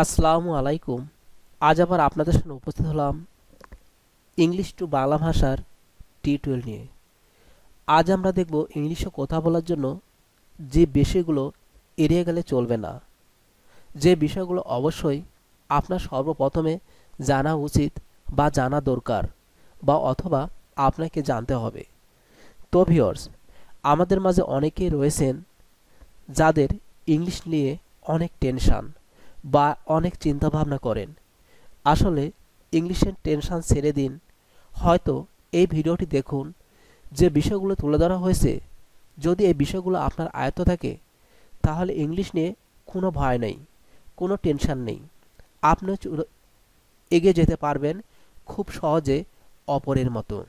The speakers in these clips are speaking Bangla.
আসসালামু আলাইকুম। আজ আবার আপনাদের সামনে উপস্থিত হলাম ইংলিশ টু বাংলা ভাষার টি টিউটোরিয়াল নিয়ে। আজ আমরা দেখব ইংলিশে কথা বলার জন্য যে বিষয়গুলো এড়িয়ে গেলে চলবে না। যে বিষয়গুলো অবশ্যই আপনার সর্বপ্রথমে জানা উচিত বা জানা দরকার বা অথবা আপনাকে জানতে হবে। তো ভিওর্স আমাদের মাঝে অনেকেই রয়েছেন যাদের ইংলিশ নিয়ে অনেক টেনশান। বা অনেক চিন্তা ভাবনা করেন। আসলে ইংলিশের টেনশান ছেড়ে দিন। হয়তো এই ভিডিওটি দেখুন, যে বিষয়গুলো তুলে ধরা হয়েছে। যদি এই বিষয়গুলো আপনার আয়ত্ত থাকে, তাহলে ইংলিশ নিয়ে কোনো ভয় নেই, কোনো টেনশান নেই। আপনি এগিয়ে যেতে পারবেন খুব সহজে অপরের মতো।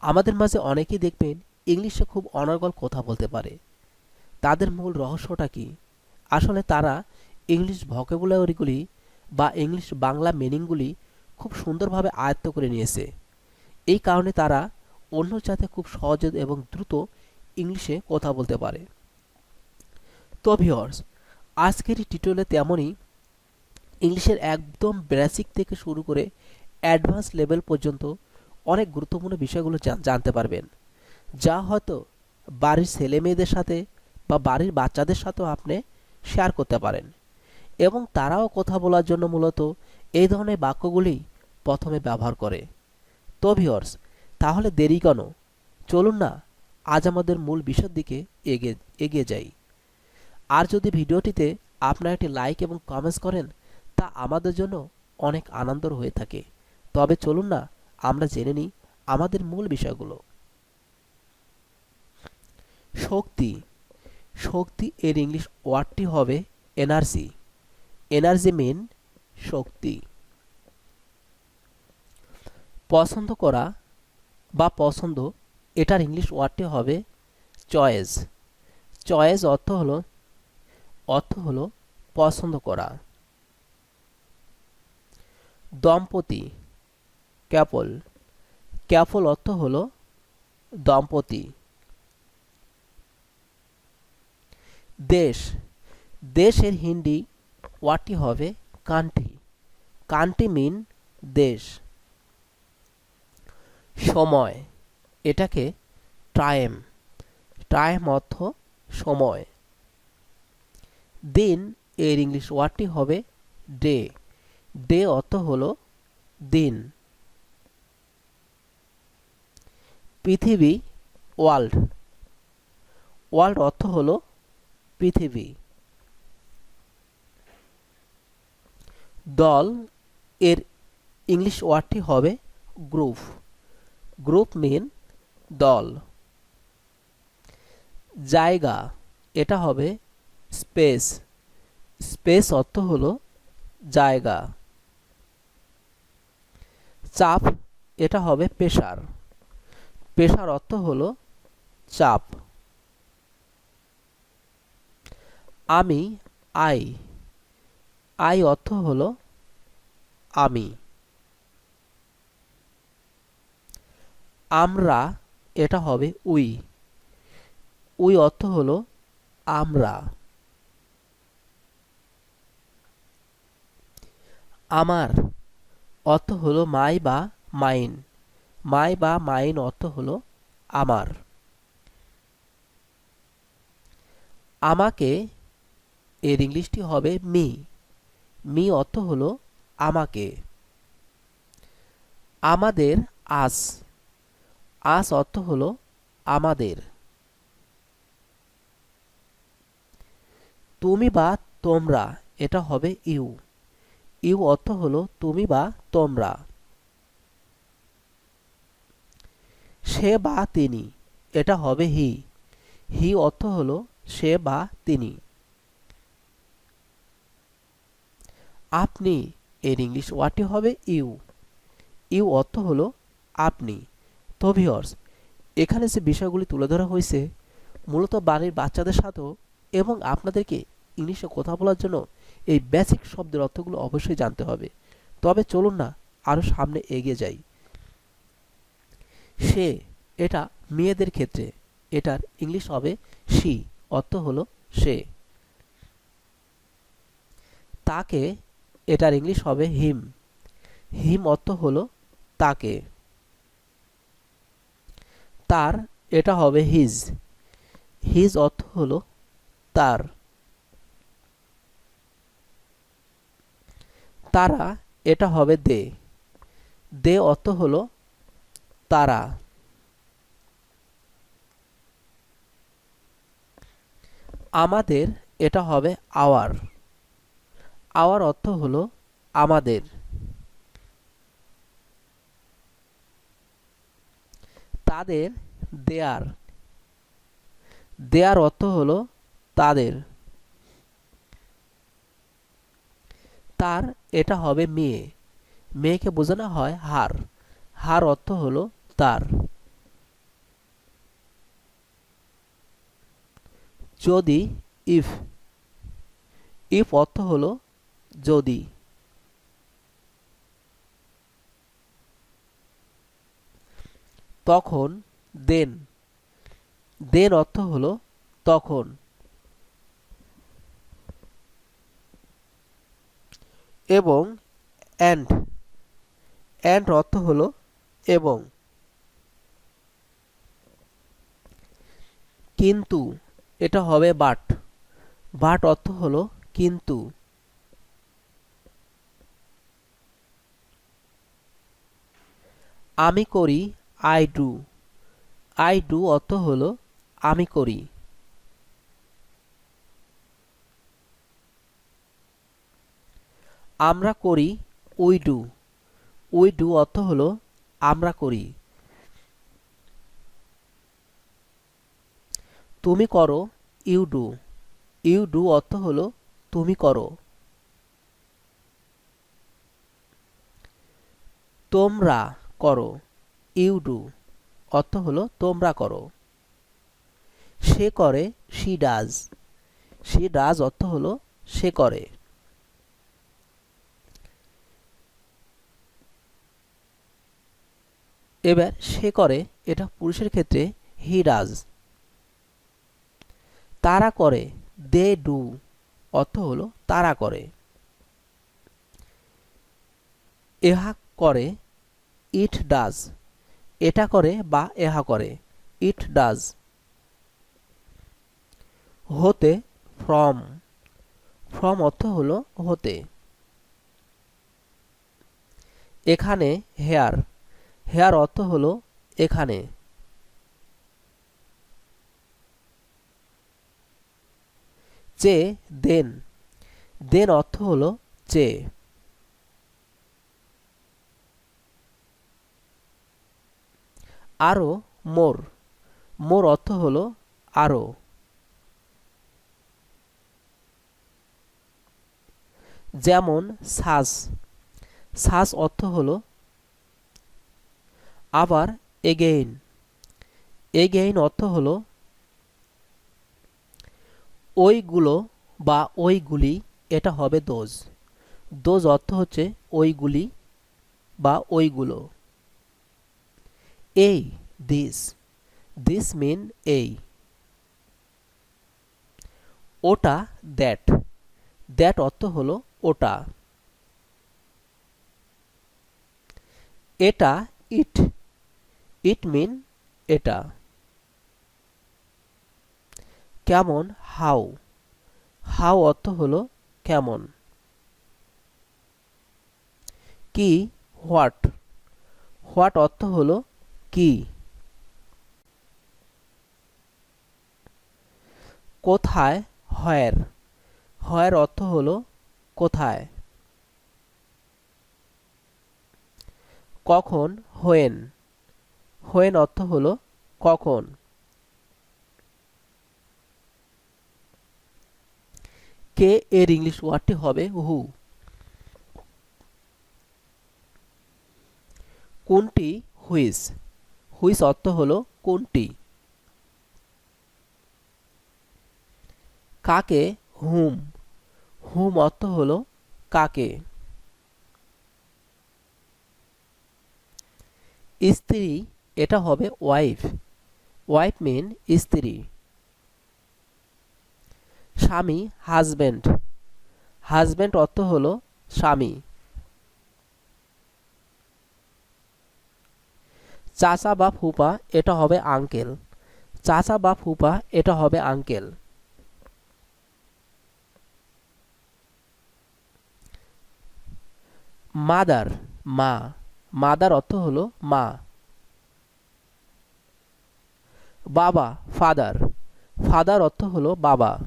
আমাদের মাঝে অনেকেই দেখবেন ইংলিশে খুব অনর্গল কথা বলতে পারে। তাদের মূল রহস্যটা কি? আসলে তারা ইংলিশ ভকেবুলারিগুলি বা ইংলিশ বাংলা মিনিংগুলি খুব সুন্দরভাবে আয়ত্ত করে নিয়েছে। এই কারণে তারা অন্য সাথে খুব সহজে এবং দ্রুত ইংলিশে কথা বলতে পারে। তো ভিওর্স আজকের এই টিউটোরিয়ালে তেমনই ইংলিশের একদম বেসিক থেকে শুরু করে অ্যাডভান্স লেভেল পর্যন্ত অনেক গুরুত্বপূর্ণ বিষয়গুলো জানতে পারবেন। যা হয়তো বাড়ির ছেলে মেয়েদের সাথে বা বাড়ির বাচ্চাদের সাথেও আপনি শেয়ার করতে পারেন। এবং তারাও কথা বলার জন্য মূলত এই ধরনের বাক্যগুলি প্রথমে ব্যবহার করে। তো ভিওর্স তাহলে দেরি কেন? চলুন না, আজ আমাদের মূল বিষয়ের দিকে এগিয়ে এগিয়ে যাই। আর যদি ভিডিওটিতে আপনারা একটি লাইক এবং কমেন্টস করেন, তা আমাদের জন্য অনেক আনন্দর হয়ে থাকে। তবে চলুন না, আমরা জেনে নিই আমাদের মূল বিষয়গুলো। শক্তি শক্তি এর ইংলিশ ওয়ার্ডটি হবে এনার্জি এনার্জি মেন শক্তি। পছন্দ করা বা পছন্দ, এটার ইংলিশ ওয়ার্ডটি হবে চয়েস চয়েস অর্থ হলো অর্থ হলো পছন্দ করা। দম্পতি ক্যাপল ক্যাপল অর্থ হলো দম্পতি। দেশ। দেশের হিন্দি ওয়ার্ডটি হবে কান্ট্রি কান্ট্রি মিন দেশ। সময়। এটাকে টাইম টাইম অর্থ সময়। দিন এর ইংলিশ ওয়ার্ডটি হবে ডে ডে অর্থ হলো দিন। পৃথিবী ওয়ার্ল্ড ওয়ার্ল্ড অর্থ হলো পৃথিবী। দল এর ইংলিশ ওয়ার্ডটি হবে গ্রুপ গ্রুপ মিন দল। জায়গা, এটা হবে স্পেস। স্পেস অর্থ হলো জায়গা। চাপ, এটা হবে পেশার। পেশার অর্থ হলো চাপ। আমি, আই। আই অর্থ হল আমি। আমরা, এটা হবে উই। উই অর্থ হল আমরা। আমার অর্থ হলো মাই বা মাইন। মাই বা মাইন অর্থ হলো আমার। আমাকে এর ইংলিশটি হবে মি। মি অর্থ হলো আমাকে। আমাদের আস। আস অর্থ হলো আমাদের। তুমি বা তোমরা, এটা হবে ইউ। ইউ অর্থ হলো তুমি বা তোমরা। সে বা তিনি, এটা হবে হি। হি অর্থ হলো সে বা তিনি। আপনি এর ইংলিশ ওয়ার্ডটি হবে ইউ। ইউ অর্থ হলো আপনি। তো ভিওর্স এখানে যে বিষয়গুলি তুলে ধরা হয়েছে, মূলত বাড়ির বাচ্চাদের সাথেও এবং আপনাদেরকে ইংলিশে কথা বলার জন্য এই বেসিক শব্দের অর্থগুলো অবশ্যই জানতে হবে। তবে চলুন না আরও সামনে এগিয়ে যাই। সে, এটা মেয়েদের ক্ষেত্রে, এটার ইংলিশ হবে সি অর্থ হলো সে। তাকে এটার ইংলিশ হবে হিম হিম অর্থ হলো তাকে। তার, এটা হবে হিজ হিজ অর্থ হলো তার। তারা, এটা হবে দে দে অর্থ হলো তারা। আমাদের, এটা হবে আওয়ার আওয়ার অর্থ হলো আমাদের। তাদের, দেয়ার। দেয়ার অর্থ হলো তাদের। তার, এটা হবে মেয়ে। মেয়েকে বোঝানো হয় হার। হার অর্থ হলো তার। যদি ইফ ইফ অর্থ হলো যদি। তখন, দেন। দেন অর্থ হলো তখন। এবং অ্যান্ড অ্যান্ড অর্থ হলো এবং। কিন্তু, এটা হবে বাট বাট অর্থ হলো কিন্তু। আমি করি আই ডু আই ডু অর্থ হল, আমি করি। আমরা করি উই ডু উই ডু অর্থ হল, আমরা করি। তুমি করো ইউ ডু ইউ ডু অর্থ হল, তুমি করো। তোমরা করো। You do. অর্থ হলো, তোমরা করো। সে করে, শি ডাজ। শি ডাজ অর্থ হলো, সে করে। এবার সে করে, এটা পুরুষের ক্ষেত্রে হি ডাজ। তারা করে, দে ডু। অর্থ হলো, তারা করে। এহা করে ইট ডাজ। এটা করে বা এহা করে। It does. হতে ফ্রম। ফ্রম অর্থ হলো হতে। এখানে হেয়ার। হেয়ার অর্থ হলো এখানে। চে, দেন। দেন অর্থ হলো চে। আরও, মোর। মোর অর্থ হলো আরও। যেমন, সাজ। সাজ অর্থ হলো আবার এগেইন। এগেইন অর্থ হলো ওইগুলো বা ওইগুলি, এটা হবে দোজ। দোজ অর্থ হচ্ছে ওইগুলি বা ওইগুলো। এই দিস দিস মিন এই ওটা দ্যাট দ্যাট অর্থ হলো ওটা। এটা ইট ইট মিন এটা। কেমন? হাউ হাউ অর্থ হলো কেমন। কি? হোয়াট হোয়াট অর্থ হলো কি? কোথায়? হয়ের। হয়ের অর্থ হলো কোথায়? কখন? হোয়েন। হোয়েন অর্থ হলো কখন? কে এর ইংলিশ ওয়ার্ডটি হবে? হু। কোনটি? হুইস হুইস অর্থ হল কোনটি? কাকে? হুম। হুম অর্থ হল কাকে? স্ত্রী, এটা হবে ওয়াইফ। ওয়াইফ মিন স্ত্রী। স্বামী, হাজব্যান্ড। হাজব্যান্ড অর্থ হলো স্বামী। চাচা বা ফুপা, এটা হবে আঙ্কেল। চাচা বা ফুপা, এটা হবে আঙ্কেল। মাদার, মা। মাদার অর্থ হলো মা। বাবা, ফাদার। ফাদার অর্থ হলো বাবা।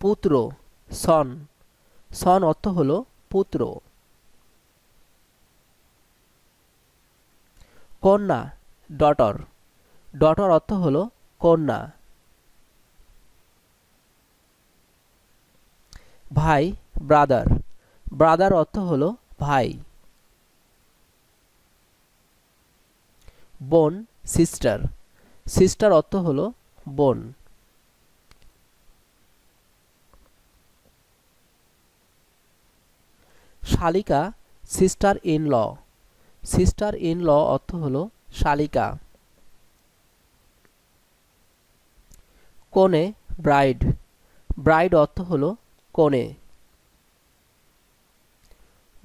পুত্র, সন। সন অর্থ হলো পুত্র। কন্যা ডটর ডটর অর্থ হলো কন্যা। ভাই ব্রাদার ব্রাদার অর্থ হলো ভাই। বোন সিস্টার সিস্টার অর্থ হলো বোন। শালিকা sister in law sister in law অর্থ হলো শালিকা। কনে ব্রাইড ব্রাইড অর্থ হলো কনে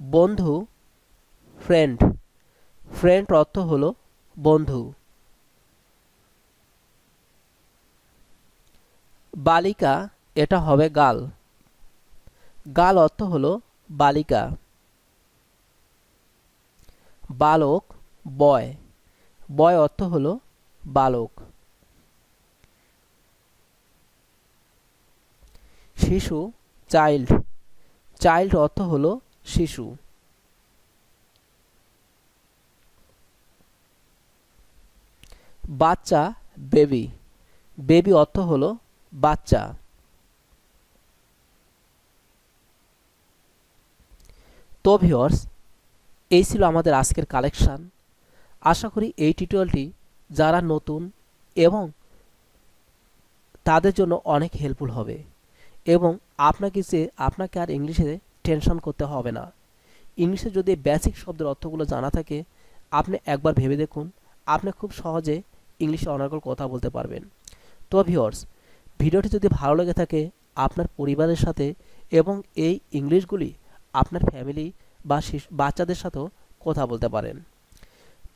বন্ধু ফ্রেন্ড ফ্রেন্ড অর্থ হলো বন্ধু। বালিকা, এটা হবে গাল। গাল অর্থ হলো বালিকা। বালক, বয়। বয় অর্থ হলো বালক। শিশু, চাইল্ড। চাইল্ড অর্থ হলো শিশু। বাচ্চা, বেবি। বেবি অর্থ হলো বাচ্চা। তো ভিওর্স এই ছিল আমাদের আজকের কালেকশান আশা করি এই টিউটোরিয়ালটি যারা নতুন এবং তাদের জন্য অনেক হেল্পফুল হবে এবং আপনাকে যে, আপনাকে আর ইংলিশে টেনশন করতে হবে না। ইংলিশে যদি বেসিক শব্দের অর্থগুলো জানা থাকে, আপনি একবার ভেবে দেখুন, আপনি খুব সহজে ইংলিশে অনার্গল কথা বলতে পারবেন। তো ভিওর্স ভিডিওটি যদি ভালো লেগে থাকে আপনার পরিবারের সাথে এবং এই ইংলিশগুলি আপনার ফ্যামিলি বা বাচ্চাদের সাথেও কথা বলতে পারেন।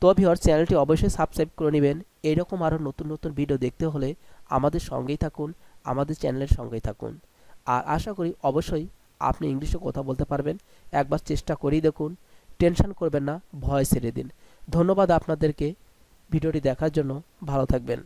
তো ভিওর চ্যানেলটি অবশ্যই সাবস্ক্রাইব করে নেবেন। এরকম আরও নতুন নতুন ভিডিও দেখতে হলে আমাদের সঙ্গেই থাকুন, আমাদের চ্যানেলের সঙ্গেই থাকুন। আর আশা করি অবশ্যই আপনি ইংলিশে কথা বলতে পারবেন। একবার চেষ্টা করেই দেখুন। টেনশন করবেন না, ভয় ছেড়ে দিন। ধন্যবাদ আপনাদেরকে। ভিডিওটি দেখার জন্য ভালো থাকবেন।